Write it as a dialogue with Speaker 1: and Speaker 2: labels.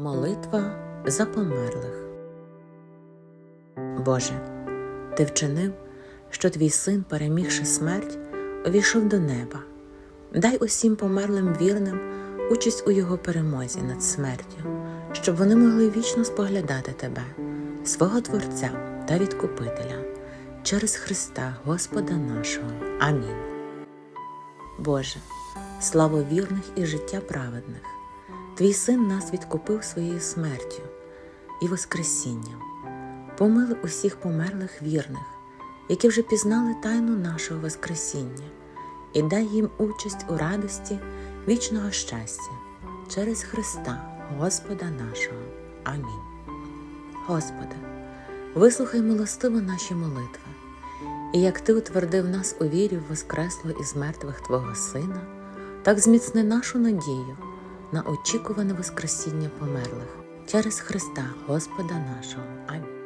Speaker 1: Молитва за померлих. Боже, Ти вчинив, що твій син, перемігши смерть, увійшов до неба. Дай усім померлим вірним участь у його перемозі над смертю, щоб вони могли вічно споглядати Тебе, свого Творця та Відкупителя, через Христа Господа нашого. Амінь. Боже, слава вірних і життя праведних. Твій син нас відкупив своєю смертю і Воскресінням. Помили усіх померлих вірних, які вже пізнали тайну нашого Воскресіння, і дай їм участь у радості вічного щастя через Христа, Господа нашого. Амінь. Господи, вислухай милостиво наші молитви, і як Ти утвердив нас у вірі в Воскресло із мертвих Твого Сина, так зміцни нашу надію на очікуване Воскресіння померлих через Христа Господа нашого. Амінь.